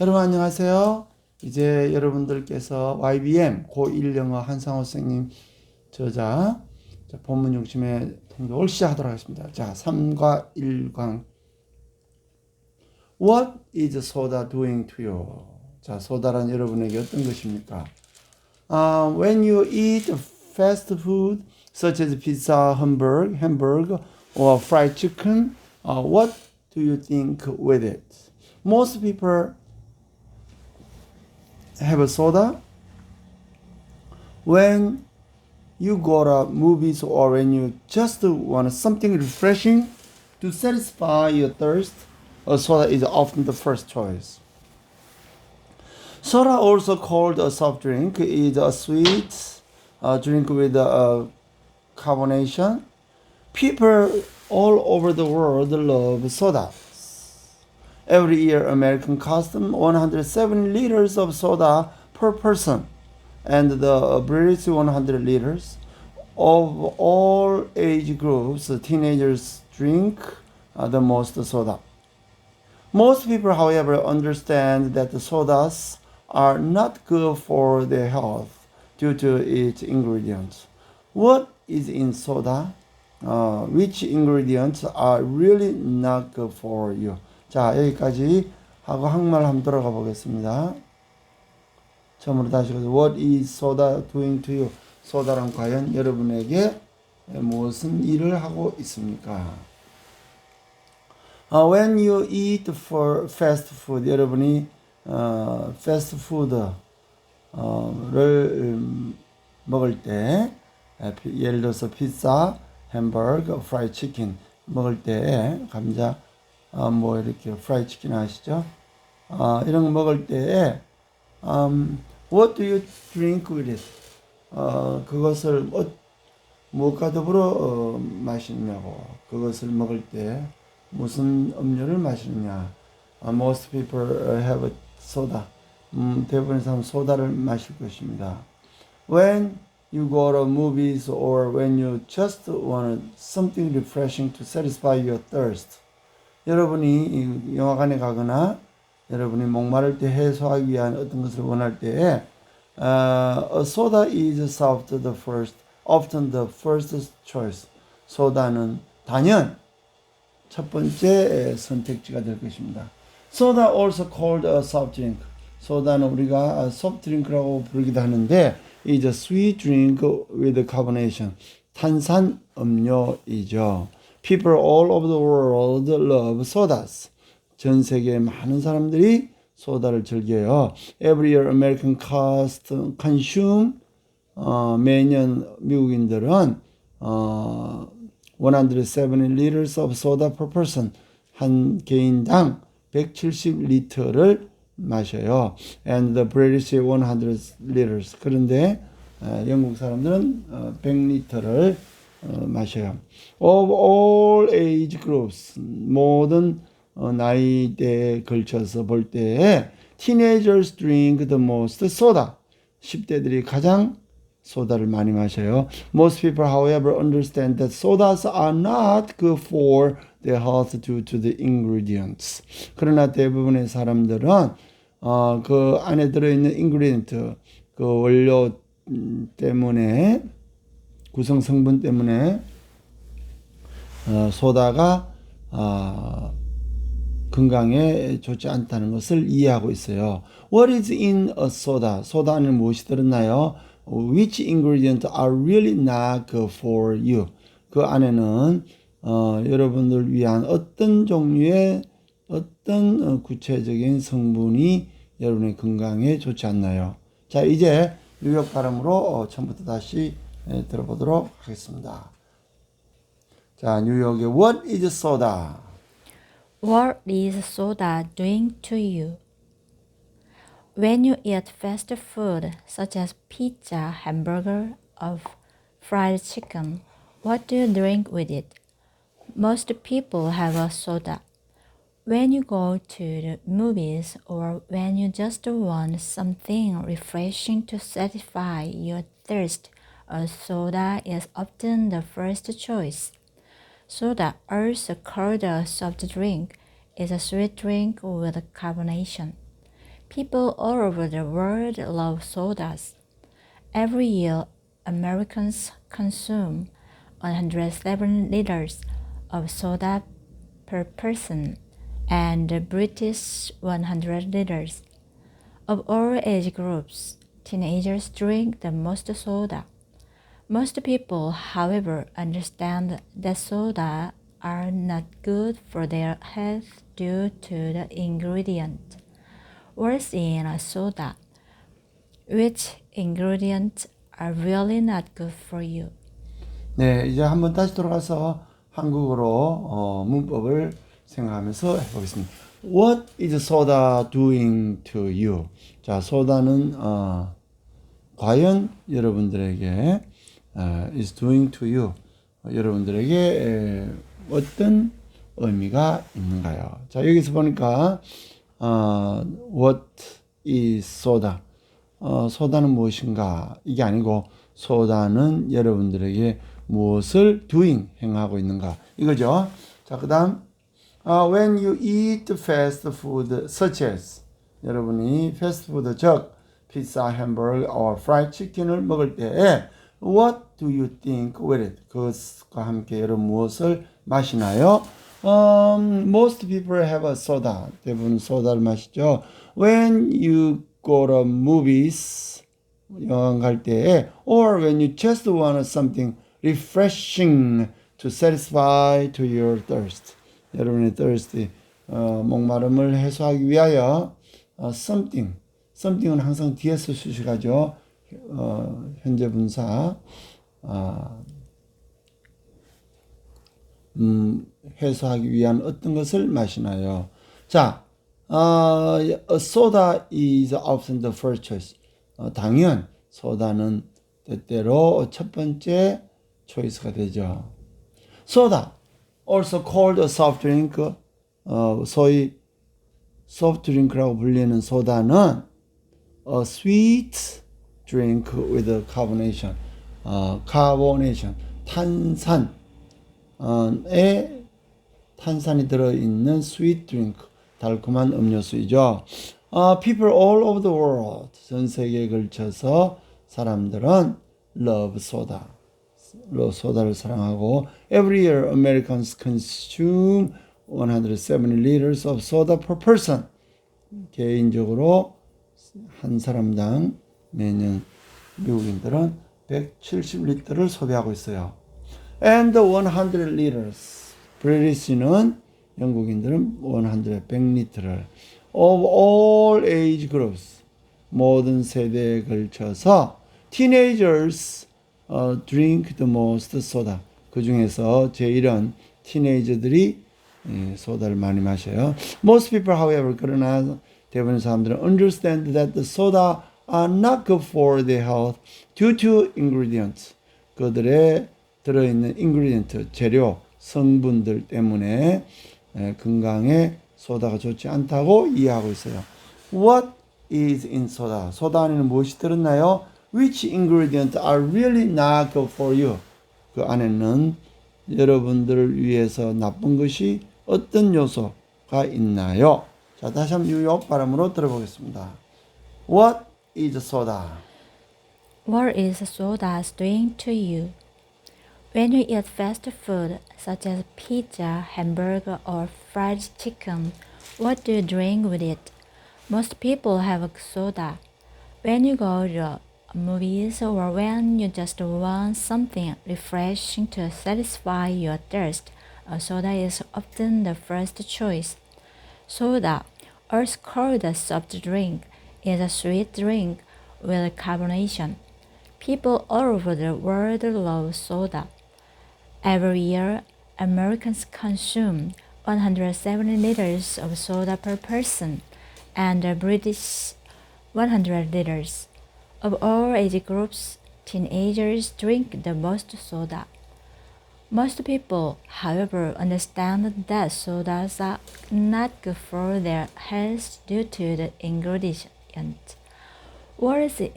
여러분 안녕하세요. 이제 여러분들께서 YBM 고1 영어 한상호 선생님 저자 자, 본문 중심의 통독을 시작하도록 하겠습니다. 자, 3과 1강 What is soda doing to you? 자, 소다란 여러분에게 어떤 것입니까? Uh, when you eat fast food such as pizza, hamburg, hamburger, or fried chicken, uh, what do you think with it? Most people have a soda when you go to movies or when you just want something refreshing to satisfy your thirst. A soda is often the first choice. Soda, also called a soft drink, is a sweet uh, drink with a carbonation. People all over the world love sodas. Every year, American consume 107 liters of soda per person, and the British 100 liters. Of all age groups, teenagers drink uh, the most soda. Most people, however, understand that the sodas are not good for their health due to its ingredients. What is in soda? Uh, which ingredients are really not good for you? 자, 여기까지 하고 한말 한번 들어가 보겠습니다. 처음으로 다시 가서 What is soda doing to you? 소다란 과연 여러분에게 무슨 일을 하고 있습니까? Uh, when you eat for fast food, 여러분이 어, fast food를 음, 먹을 때 예를 들어서 피자, 햄버거, 프라이 치킨 먹을 때 감자 어, 뭐 이렇게 프라이 치킨 아시죠? 어, 이런 거 먹을 때에 um, what do you drink with it? 어, 그것을 어, 무엇과 더불어 어, 마시느냐고 그것을 먹을 때 무슨 음료를 마시느냐 Uh, most people uh, have soda 음, 대부분의 사람 소다를 마실 것입니다 when you go to movies or when you just want something refreshing to satisfy your thirst 여러분이 이 영화관에 가거나 여러분이 목마를 때 해소하기 위한 어떤 것을 원할 때에 uh, soda is soft the first, often the first choice. 소다는 단연 첫 번째 선택지가 될 것입니다. Soda also called a soft drink. 소다는 우리가 soft drink라고 부르기도 하는데 is a sweet drink with carbonation. 탄산 음료이죠. People all over the world love sodas. 전 세계 많은 사람들이 소다를 즐겨요. Every year American cost consume 어, 매년 미국인들은 어, 170 liters of soda per person 한 개인당 170리터를 마셔요. And the British 100 liters. 그런데 어, 영국 사람들은 어, 100리터를 어, 마셔요. Of all age groups 모든 어, 나이대에 걸쳐서 볼 때에 teenagers drink the most soda. 10대들이 가장 소다를 많이 마셔요. Most people, however, understand that sodas are not good for their health due to the ingredients. 그러나 대부분의 사람들은 어, 그 안에 들어있는 ingredient, 그 원료 음, 때문에 구성 성분 때문에 어, 소다가 어, 건강에 좋지 않다는 것을 이해하고 있어요. What is in a soda? 소다 안에 무엇이 들었나요? Which ingredients are really not good for you? 그 안에는 어, 여러분들 위한 어떤 종류의 어떤 어, 구체적인 성분이 여러분의 건강에 좋지 않나요? 자, 이제 뉴욕 발음으로 어, 처음부터 다시 예, 들어보도록 하겠습니다. 자, 뉴욕의 What is soda? What is soda doing to you? When you eat fast food such as pizza, hamburger, or fried chicken, what do you drink with it? Most people have a soda. When you go to the movies or when you just want something refreshing to satisfy your thirst, uh, a soda is often the first choice. Soda, also called a soft drink, is a sweet drink with carbonation. People all over the world love sodas. Every year, Americans consume 107 liters of soda per person, and the British 100 liters. Of all age groups, teenagers drink the most soda. Most people, however, understand that soda are not good for their health due to the ingredient. What's in a soda? Which ingredients are really not good for you? 네, 이제 한번 다시 돌아가서 한국어로 어, 문법을 생각하면서 해보겠습니다. What is soda doing to you? 자, 소다는 어, 과연 여러분들에게 어, is doing to you 어, 여러분들에게 에, 어떤 의미가 있는가요? 자, 여기서 보니까 어, what is soda? 어, 소다는 무엇인가? 이게 아니고 소다는 여러분들에게 무엇을 doing 행하고 있는가? 이거죠. 자, 그다음 어, when you eat fast food such as 여러분이 패스트푸드 즉 피자, 햄버거, or fried chicken을 먹을 때에 what do you think it? 그것과 함께 여러분 무엇을 마시나요? Um, most people have a soda. 대부분 소다를 마시죠. When you go to movies, 영화 갈 때에, or when you just want something refreshing to satisfy to your thirst. 여러분의 thirst, 어, 목마름을 해소하기 위하여 어, something, something은 항상 뒤에서 수식하죠. 어, 현재 분사. 아, 음, 해소하기 위한 어떤 것을 마시나요? 자, 어, soda is often the first choice. 어, 당연, 소다는 때때로 첫 번째 초이스가 되죠. 소다, also called a soft drink, 어, 소위 soft drink라고 불리는 소다는 a sweet drink with carbonation, 어, carbonation, 탄산, 에 탄산이 들어있는 sweet drink, 달콤한 음료수이죠. 어, people all over the world, 전 세계에 걸쳐서 사람들은 love soda, 로 소다를 사랑하고 every year Americans consume 170 liters of soda per person. 개인적으로 한 사람당 매년 미국인들은 170리터를 소비하고 있어요. and 100 liters. 브리티시는 영국인들은 100, 100리터를 of all age groups 모든 세대에 걸쳐서 teenagers 어, drink the most soda. 그 중에서 제일은 티네이저들이 예, 소다를 많이 마셔요. Most people, however, 그러나 대부분 사람들은 understand that the soda are not good for their health due to ingredients. 그들의 들어있는 ingredient, 재료, 성분들 때문에 예, 건강에 소다가 좋지 않다고 이해하고 있어요. What is in soda? 소다 안에는 무엇이 들었나요? Which ingredients are really not good for you? 그 안에는 여러분들을 위해서 나쁜 것이 어떤 요소가 있나요? 자, 다시 한번 뉴욕 발음으로 들어보겠습니다. What is soda? What is soda doing to you? When you eat fast food such as pizza, hamburger, or fried chicken, what do you drink with it? Most people have soda. When you go to movies or when you just want something refreshing to satisfy your thirst, soda is often the first choice. Soda, also called a soft drink, is a sweet drink with carbonation. People all over the world love soda. Every year, Americans consume 170 liters of soda per person, and the British 100 liters. Of all age groups, teenagers drink the most soda. Most people, however, understand that sodas are not good for their health due to the ingredient.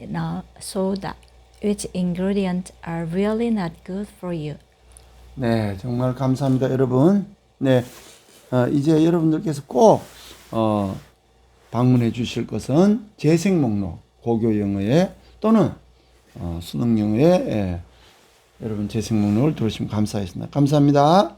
In a soda? Which ingredients are really not good for you? 네, 정말 감사합니다, 여러분. 네, 어, 이제 여러분들께서 꼭, 어, 방문해 주실 것은 재생 목록 고교 영어에 또는 어, 수능 영어에 예, 여러분 재생 목록을 들으시면 감사하겠습니다. 감사합니다.